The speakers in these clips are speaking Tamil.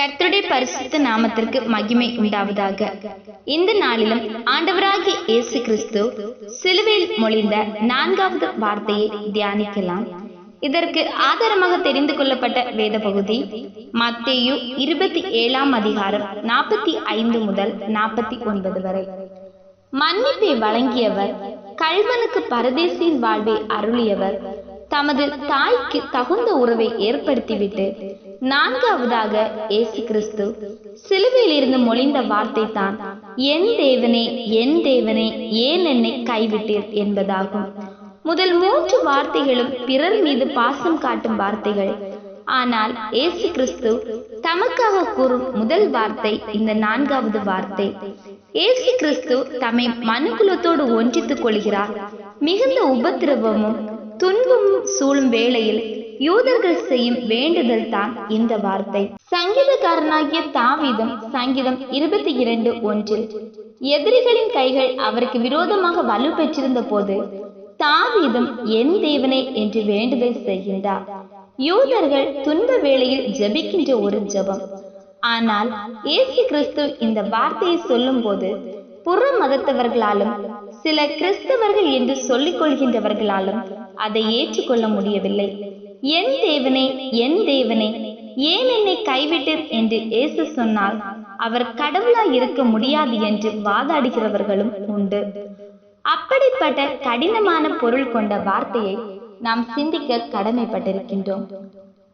கர்த்தருடைய பரிசுத்த நாமத்திற்கு மகிமை உண்டாவதாக. இந்த நாளிலும் ஆண்டவராகிய இயேசு கிறிஸ்து சிலுவையில் மொழிந்த நான்காவது வார்த்தையை தியானிக்கலாம். இதற்கு ஆதாரமாக தெரிந்து கொள்ளப்பட்ட வேத பகுதி மத்தேயு இருபத்தி ஏழாம் அதிகாரம் நாற்பத்தி ஐந்து முதல் நாற்பத்தி ஒன்பது வரை. மன்னிப்பை வழங்கியவர் கல்வனுக்கு பரதேசியின் வாழ்வை அருளியவர் தமது தாய்க்கு தகுந்த உறவை ஏற்படுத்திவிட்டு நான்காவதாக இயேசு கிறிஸ்து சிலுவையில் இருந்து மொழிந்த வார்த்தை தான் என் தேவனே என் தேவனே ஏன் என்னை கைவிட்டீர்? என்பதாகும். முதல் மூன்று வார்த்தைகளும் பிறர் மீது பாசம் காட்டும் வார்த்தைகள். ஆனால் இயேசு கிறிஸ்து தமக்காக கூறும் முதல் வார்த்தை இந்த நான்காவது வார்த்தை. இயேசு கிறிஸ்து தம்மை மனுக்குலத்தோடு ஒன்றித்துக் கொள்கிறார். மிகுந்த உபத்திரவமும் துன்பமும் சூழும் வேளையில் யூதர்கள் செய்யும் வேண்டுதல் தான் இந்த வார்த்தை. சங்கீதக்காரனாகிய தாவீதம் சங்கீதம் இருபத்தி இரண்டு ஒன்றில் எதிரிகளின் கைகள் அவருக்கு விரோதமாக வலு பெற்றிருந்த போது தாவீதம் என் தேவனே என்று வேண்டுதல் செய்கின்றார். யூதர்கள் துன்ப வேளையில் ஜெபிக்கின்ற ஒரு ஜெபம். ஆனால் இயேசு கிறிஸ்து இந்த வார்த்தையை சொல்லும் போது புற மதத்தவர்களாலும் சில கிறிஸ்தவர்கள் என்று சொல்லிக் கொள்கின்றவர்களாலும் அதை ஏற்றுக்கொள்ள முடியவில்லை. என் தேவனே என் தேவனே ஏன் என்னை கைவிட்டீர் என்று இயேசு சொன்னால் அவர் கடவுளாய் இருக்க முடியாது என்று வாதாடுகிறவர்களும் உண்டு. அப்படிப்பட்ட கடினமான பொருள் கொண்ட வார்த்தையை நாம் சிந்திக்க கடமைப்பட்டிருக்கின்றோம்.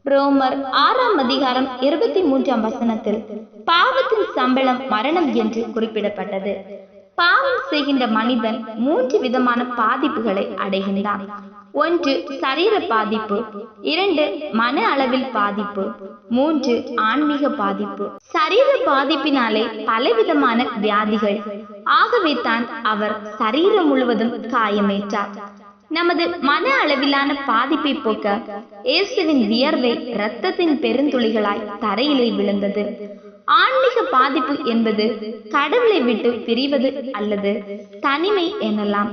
ரோமர் ஆறாம் அதிகாரம் இருபத்தி மூன்றாம் வசனத்தில் பாவத்தின் சம்பளம் மரணம் என்று குறிப்பிடப்பட்டது. பாவம் செய்கின்ற மனிதன் மூன்று விதமான பாதிப்புகளை அடைகின்றான். ஒன்று சரீர பாதிப்பு. இரண்டு மன அளவில் பாதிப்பு. மூன்று ஆன்மீக பாதிப்பு. சரீர பாதிப்பினாலே பலவிதமான வியாதிகள். ஆகவே தான் அவர் சரீரம் முழுவதும் காயமேற்றார். நமது மன அளவிலான பாதிப்பை போக்க இயேசுவின் வியர்வை இரத்தத்தின் பெருந்துளிகளாய் தரையிலே விழுந்தது. ஆன்மீக பாதிப்பு என்பது கடவுளை விட்டு பிரிவது அல்லது தனிமை எனலாம்.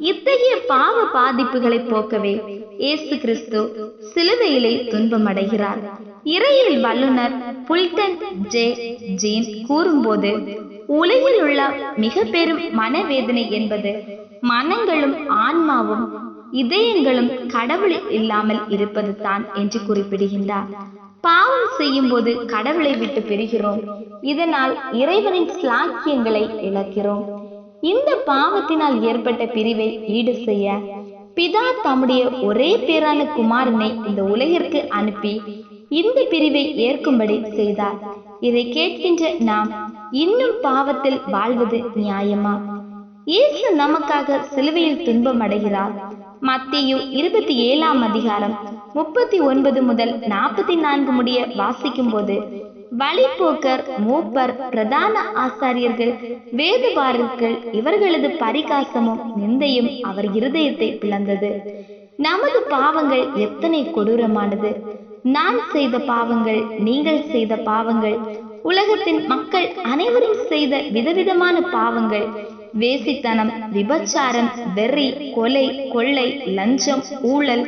இத்தகைய பாவ பாதிப்புகளை போக்கவே இயேசு கிறிஸ்து சிலுவையிலே துன்பமடைகிறார். இறையில் வல்லுனர் புல்டன் ஜே. ஜீன் கூறும்போது உலகில் உள்ள மிக பெரும் மனவேதனை என்பது மனங்களும் ஆன்மாவும் இதயங்களும் கடவுளில் இல்லாமல் இருப்பது தான் என்று குறிப்பிடுகின்றார். பாவம் செய்யும் போது கடவுளை விட்டு பெறுகிறோம் இதனால் இறைவனின் ஸ்லாக்கியங்களை இழக்கிறோம். இந்த பாவத்தினால் ஏற்பட்ட பிரிவை ஈடு செய்ய பிதா தம்முடைய ஒரே பேரான குமாரனை இந்த உலகிற்கு அனுப்பி இந்த பிரிவை ஏற்கும்படி செய்தார். இதை கேட்கின்ற நாம் இன்னும் பாவத்தில் வாழ்வது நியாயமா? இயேசு நமக்காக சிலுவையில் துன்பம் அடைகிறார். மத்தியு இருபத்தி ஏழாம் அதிகாரம் முப்பத்தி ஒன்பது முதல் நாற்பத்தி நான்கு முடிய வாசிக்கும் போது வழிபோக்கர் மூப்பர் பிரதான ஆசாரியர்கள் வேதபாரர்கள் இவர்களது பரிகாசமும் நிந்தையும் அவர் இருதயத்தை பிளந்தது. நமது பாவங்கள் எத்தனை கொடூரமானது. நான் செய்த பாவங்கள் நீங்கள் செய்த பாவங்கள் உலகத்தின் மக்கள் அனைவரும் செய்த விதவிதமான பாவங்கள் வேசித்தனம் விபச்சாரம் வெறி கொலை கொள்ளை லஞ்சம் ஊழல்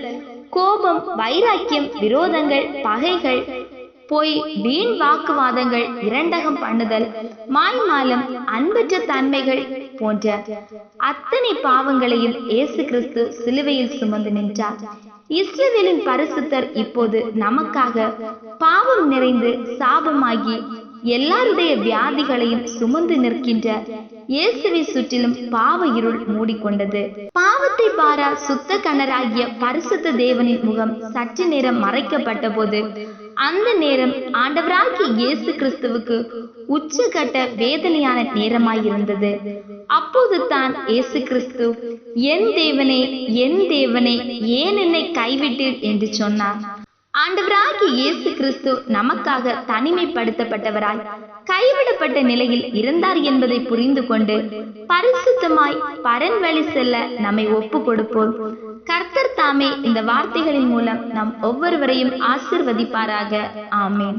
கோபம் வைராக்கியம் விரோதங்கள் பகைகள் பொய் வீண் வாக்குவாதங்கள் இரண்டகம் பண்ணுதல் மாய்மாலம் அன்பற்ற தன்மைகள் போன்ற அத்தனை பாவங்களையும் இயேசு கிறிஸ்து சிலுவையில் சுமந்து நின்றார். இஸ்ரவேலின் பரிசுத்தர் இப்போது நமக்காக பாவம் நிறைந்து சாபமாகி எல்லாருடைய வியாதிகளையும் சுமந்து நிற்கின்ற இயேசுவை சுற்றிலும் பாவ இருள் மூடிக்கொண்டது. பாவத்தை பாரா சுத்த கணராகிய பரிசுத்த தேவனின் முகம் சற்று நேரம் மறைக்கப்பட்ட போது அந்த நேரம் ஆண்டவராகிய இயேசு கிறிஸ்துவுக்கு உச்சகட்ட வேதனையான நேரமாயிருந்தது. அப்போது தான் இயேசு கிறிஸ்து என் தேவனே என் தேவனே ஏன் என்னை கைவிட்டீர்? என்று சொன்னார். ஆண்டவராகிய இயேசு கிறிஸ்து நமக்காக தனிமைப்படுத்தப்பட்டவராய் கைவிடப்பட்ட நிலையில் இருந்தார் என்பதை புரிந்து கொண்டு பரிசுத்தமாய் பரன் வழி செல்ல நம்மை ஒப்பு கொடுப்போம் கர்த்தர் தாமே இந்த வார்த்தைகளின் மூலம் நம் ஒவ்வொருவரையும் ஆசிர்வதிப்பாராக. ஆமேன்.